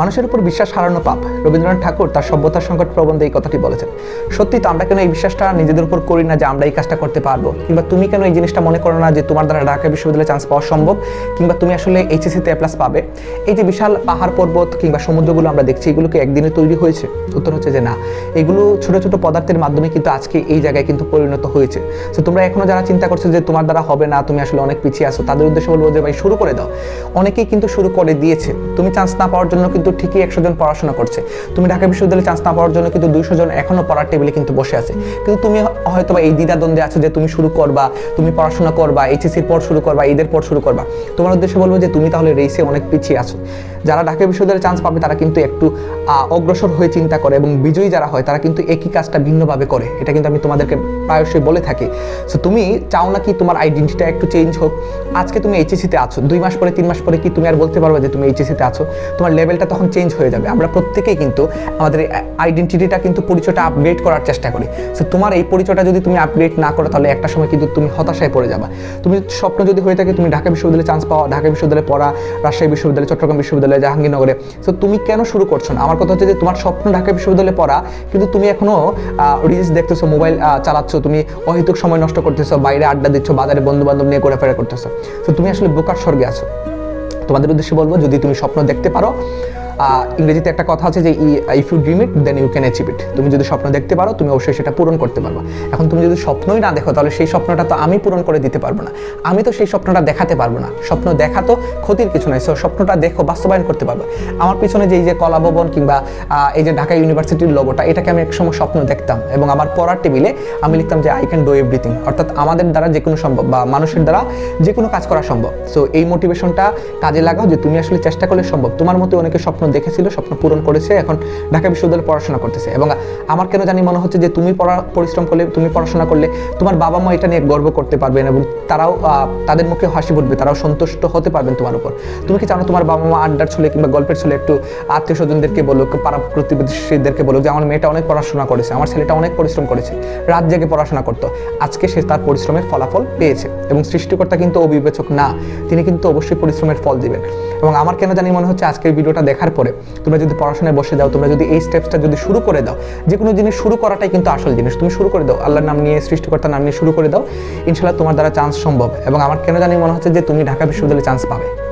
মানুষের উপর বিশ্বাস হারানো পাপ। রবীন্দ্রনাথ ঠাকুর তার সভ্যতার সংকট প্রবন্ধে এই কথাটি বলেছেন। সত্যি তো আমরা কেন এই বিশ্বাসটা নিজেদের উপর করি না যে আমরা এই কাজটা করতে পারব? কিংবা তুমি কেন এই জিনিসটা মনে করো না যে তোমার দ্বারা ঢাকা বিশ্ববিদ্যালয়ে চান্স পাওয়া সম্ভব? কিংবা তুমি আসলে এইচএসিতে এ প্লাস পাবে? এই যে বিশাল পাহাড় পর্বত কিংবা সমুদ্রগুলো আমরা দেখছি এগুলোকে একদিনে তৈরি হয়েছে? উত্তর হচ্ছে যে না। এগুলো ছোট ছোট পদার্থের মাধ্যমে কিন্তু আজকে এই জায়গায় কিন্তু পরিণত হয়েছে। তো তোমরা এখনও যারা চিন্তা করছ যে তোমার দ্বারা হবে না, তুমি আসলে অনেক পিছিয়ে আছো, তাদের উদ্দেশ্যে বলব যে ভাই শুরু করে দাও। অনেকেই কিন্তু শুরু করে দিয়েছে। তুমি চান্স না পাওয়ার জন্য কিন্তু ঠিকই একশো জন পড়াশোনা করছে। তুমি ঢাকা বিশ্ববিদ্যালয়ে চান্স না পাওয়ার জন্য কিন্তু দুইশো জন এখনও পড়ার টেবিলে কিন্তু বসে আছে। কিন্তু তুমি হয়তো এই দ্বিধাদ্বন্দ্বে আছো যে তুমি শুরু করবা, তুমি পড়াশোনা করবা এইচএসির পর শুরু করবা, ঈদের পর শুরু করবা। তোমার উদ্দেশ্যে বলব যে তুমি তাহলে রেসে অনেক পিছিয়ে আছো। যারা ঢাকা বিশ্ববিদ্যালয়ে চান্স পাবে, তারা কিন্তু একটু অগ্রসর হয়ে চিন্তা করে এবং বিজয়ী যারা হয়, তারা কিন্তু একই কাজটা ভিন্নভাবে করে। এটা কিন্তু আমি তোমাদেরকে প্রায়শই বলে থাকি। সো তুমি চাও না কি তোমার আইডেন্টিটা একটু চেঞ্জ হোক? আজকে তুমি এইচএসিতে আছো। দুই মাস পরে, তিন মাস পরে কি তুমি আর বলতে পারবে যে তুমি এইচএসিতে আছো? তোমার লেভেলটা তখন চেঞ্জ হয়ে যাবে। আমরা প্রত্যেকেই কিন্তু আমাদের আইডেন্টিটিটা কিন্তু পরিচয়টা আপগ্রেড করার চেষ্টা করি। সো তোমার এই পরিচয়টা যদি তুমি আপগ্রেড না করো, তাহলে একটা সময় কিন্তু তুমি হতাশায় পড়ে যাবে। তুমি স্বপ্ন যদি হয়ে থাকে, তুমি ঢাকা বিশ্ববিদ্যালয়ে চান্স পাওয়া, ঢাকা বিশ্ববিদ্যালয়ে পড়া, রাজশাহী বিশ্ববিদ্যালয়, চট্টগ্রাম বিশ্ববিদ্যালয় জাহাঙ্গীরনগরে। সো তুমি কেন শুরু করছ না? আমার কথা হচ্ছে যে, তোমার স্বপ্ন ঢাকা বিশ্ববিদ্যালয়ে পড়া, কিন্তু তুমি এখনও রিলস দেখতেছো মোবাইল চালাচ্ছ, তুমি অহেতুক সময় নষ্ট করতেছো, বাইরে আড্ডা দিচ্ছ, বাজারে বন্ধু বান্ধব নিয়ে ঘোরাফেরা করতেছো। তো তুমি আসলে বোকার স্বর্গে আছো। তোমাদের উদ্দেশ্যে বলব, যদি তুমি স্বপ্ন দেখতে পারো ইংরেজিতে একটা কথা আছে যে if you dream it then you can achieve it তুমি যদি স্বপ্ন দেখতে পারো, তুমি অবশ্যই সেটা পূরণ করতে পারবে। এখন তুমি যদি স্বপ্নই না দেখো, তাহলে সেই স্বপ্নটা তো আমি পূরণ করে দিতে পারব না। আমি তো সেই স্বপ্নটা দেখাতে পারব না। স্বপ্ন দেখা তো ক্ষতির কিছু নয় সো স্বপ্নটা দেখো, বাস্তবায়ন করতে পারবে। আমার পিছনে যে এই যে কলা ভবন কিংবা এই যে ঢাকা ইউনিভার্সিটির লোগোটা এটাকে আমি একসময় স্বপ্ন দেখতাম। এবং আমার পড়ার টেবিলে আমি লিখতাম যে আই ক্যান ডু এভরিথিং অর্থাৎ আমাদের দ্বারা যে কোনো সম্ভব, বা মানুষের দ্বারা যে কোনো কাজ করা সম্ভব। সো এই মোটিভেশনটা কাজে লাগাও যে, তুমি আসলে চেষ্টা করলে সম্ভব। তোমার মতো অনেকে স্বপ্ন দেখেছিল, স্বপ্ন পূরণ করেছে, এখন ঢাকা বিশ্ববিদ্যালয়ে পড়াশোনা করতেছে। এবং আমার কেন জানি মনে হচ্ছে যে তুমি পড়া, পরিশ্রম করলে, তুমি পড়াশোনা করলে তোমার বাবা মা এটা নিয়ে গর্ব করতে পারবেন এবং তারাও তাদের মুখে হাসি ফুটবে, তারাও সন্তুষ্ট হতে পারবেন তোমার উপর। তুমি কি জানো তোমার বাবা মা আড্ডার ছলে কিংবা গল্পের ছলে একটু আত্মীয় স্বজনদেরকে বলো পাড়া প্রতিবেশীদেরকে বলো যে, আমার মেয়েটা অনেক পড়াশোনা করেছে, আমার ছেলেটা অনেক পরিশ্রম করেছে, রাত জেগে পড়াশোনা করতো, আজকে সে তার পরিশ্রমের ফলাফল পেয়েছে। এবং সৃষ্টিকর্তা কিন্তু অবিবেচক না, তিনি কিন্তু অবশ্যই পরিশ্রমের ফল দিবেন। এবং আমার কেন জানি মনে হচ্ছে আজকের ভিডিওটা দেখার পরে তোমরা যদি পড়াশোনায় বসে দাও তোমরা যদি এই স্টেপসটা যদি শুরু করে দাও যে কোনো জিনিস শুরু করাটাই কিন্তু আসল জিনিস। তুমি শুরু করে দাও, আল্লাহর নাম নিয়ে, সৃষ্টিকর্তার নাম নিয়ে শুরু করে দাও ইনশাল্লাহ তোমার দ্বারা চান্স সম্ভব। এবং আমার কেন জানি মনে হচ্ছে যে তুমি ঢাকা বিশ্ববিদ্যালয়ে চান্স পাবে।